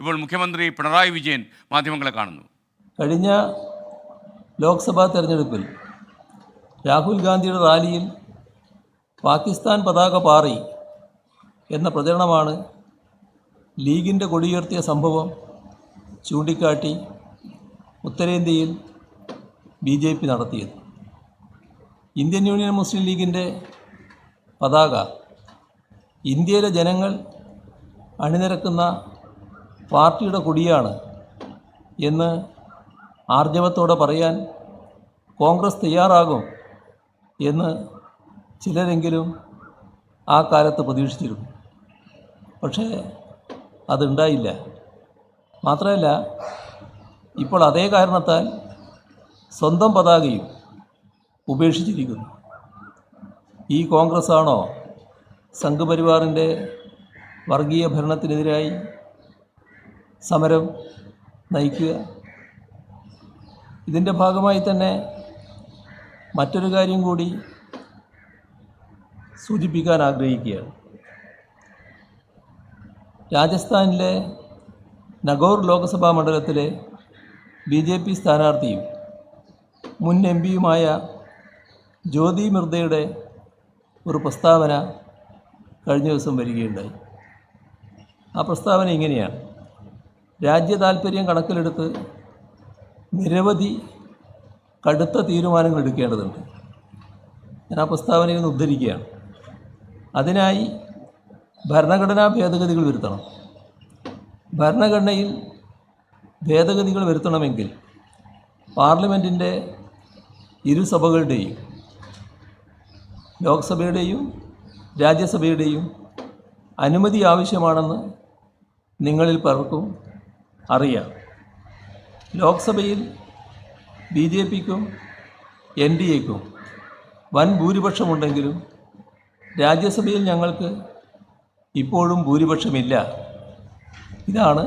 ഇപ്പോൾ മുഖ്യമന്ത്രി പിണറായി വിജയൻ മാധ്യമങ്ങളെ കാണുന്നു. കഴിഞ്ഞ ലോക്സഭാ തെരഞ്ഞെടുപ്പിൽ രാഹുൽ ഗാന്ധിയുടെ റാലിയിൽ പാകിസ്ഥാൻ പതാക പാറി എന്ന പ്രചരണമാണ് ലീഗിന്റെ കൊടിയുയർത്തിയ സംഭവം ചൂണ്ടിക്കാട്ടി ഉത്തരേന്ത്യയിൽ ബി ജെ പി നടത്തിയത്. ഇന്ത്യൻ യൂണിയൻ മുസ്ലിം ലീഗിന്റെ പതാക ഇന്ത്യയിലെ ജനങ്ങൾ അണിനിരക്കുന്ന പാർട്ടിയുടെ കൊടിയാണ് എന്ന് ആർജവത്തോടെ പറയാൻ കോൺഗ്രസ് തയ്യാറാകും എന്ന് ചിലരെങ്കിലും ആ കാലത്ത് പ്രതീക്ഷിച്ചിരുന്നു. പക്ഷേ അതുണ്ടായില്ല. മാത്രമല്ല ഇപ്പോൾ അതേ കാരണത്താൽ സ്വന്തം പതാകയും ഉപേക്ഷിച്ചിരിക്കുന്നു. ഈ കോൺഗ്രസ് ആണോ സംഘപരിവാറിന്റെ വർഗീയ ഭരണത്തിനെതിരായി സമരം നയിക്കുക. ഇതിന്റെ ഭാഗമായി തന്നെ മറ്റൊരു കാര്യം കൂടി സൂചിപ്പിക്കാൻ ആഗ്രഹിക്കുകയാണ്. രാജസ്ഥാനിലെ നഗോർ ലോക്സഭാ മണ്ഡലത്തിലെ ബി ജെ പി സ്ഥാനാർത്ഥിയും മുൻ എം പിയുമായ ജ്യോതി മിർദയുടെ ഒരു പ്രസ്താവന കഴിഞ്ഞ ദിവസം വരികയുണ്ടായി. ആ പ്രസ്താവന ഇങ്ങനെയാണ്. രാജ്യ താല്പര്യം കണക്കിലെടുത്ത് നിരവധി കടുത്ത തീരുമാനങ്ങൾ എടുക്കേണ്ടതുണ്ട്. ഞാൻ ആ പ്രസ്താവനയിൽ നിന്ന് ഉദ്ധരിക്കുകയാണ്. അതിനായി ഭരണഘടനാ ഭേദഗതികൾ വരുത്തണം. ഭരണഘടനയിൽ ഭേദഗതികൾ വരുത്തണമെങ്കിൽ പാർലമെന്റിന്റെ ഇരുസഭകളുടെയും ലോക്സഭയുടെയും രാജ്യസഭയുടെയും അനുമതി ആവശ്യമാണെന്ന് നിങ്ങളിൽ പലർക്കും അറിയാം. ലോക്സഭയിൽ ബി ജെ പിക്കും എൻ ഡി എക്കും വൻ ഭൂരിപക്ഷമുണ്ടെങ്കിലും രാജ്യസഭയിൽ ഞങ്ങൾക്ക് ഇപ്പോഴും ഭൂരിപക്ഷമില്ല. ഇതാണ്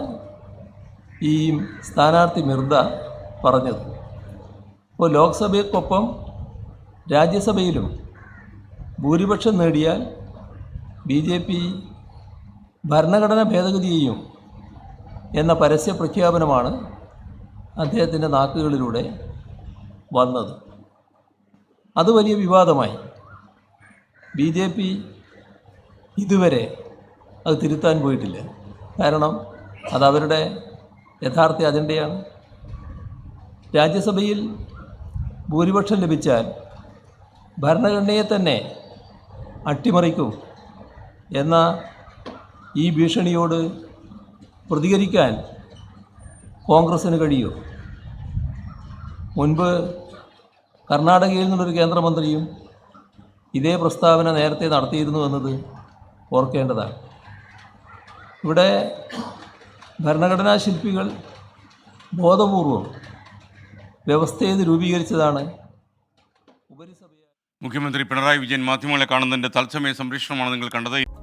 ഈ സ്ഥാനാർത്ഥി മിർദ പറഞ്ഞത്. അപ്പോൾ ലോക്സഭയ്ക്കൊപ്പം രാജ്യസഭയിലും ഭൂരിപക്ഷം നേടിയാൽ ബി ജെ പി ഭരണഘടന ഭേദഗതിയെയും എന്ന പരസ്യ പ്രഖ്യാപനമാണ് അദ്ദേഹത്തിന്റെ നാക്കുകളിലൂടെ വന്നത്. അത് വലിയ വിവാദമായി. ബി ജെ പി ഇതുവരെ അത് തിരുത്താൻ പോയിട്ടില്ല. കാരണം അതവരുടെ യഥാർത്ഥ അജണ്ടയാണ്. രാജ്യസഭയിൽ ഭൂരിപക്ഷം ലഭിച്ചാൽ ഭരണഘടനയെ തന്നെ അട്ടിമറിക്കും എന്ന ഈ ഭീഷണിയോട് പ്രതികരിക്കാൻ കോൺഗ്രസ്സിന് കഴിയും? മുൻപ് കർണാടകയിൽ നിന്നൊരു കേന്ദ്രമന്ത്രിയും ഇതേ പ്രസ്താവന നേരത്തെ നടത്തിയിരുന്നു എന്നത് ഓർക്കേണ്ടതാണ്. ഇവിടെ ഭരണഘടനാ ശില്പികൾ ബോധപൂർവം വ്യവസ്ഥയെ രൂപീകരിച്ചതാണ് ഉപരിസഭ മുഖ്യമന്ത്രി പിണറായി വിജയൻ മാധ്യമങ്ങളെ കാണുന്നതിന്റെ തത്സമയ സംരക്ഷണമാണ് നിങ്ങൾ കണ്ടത്.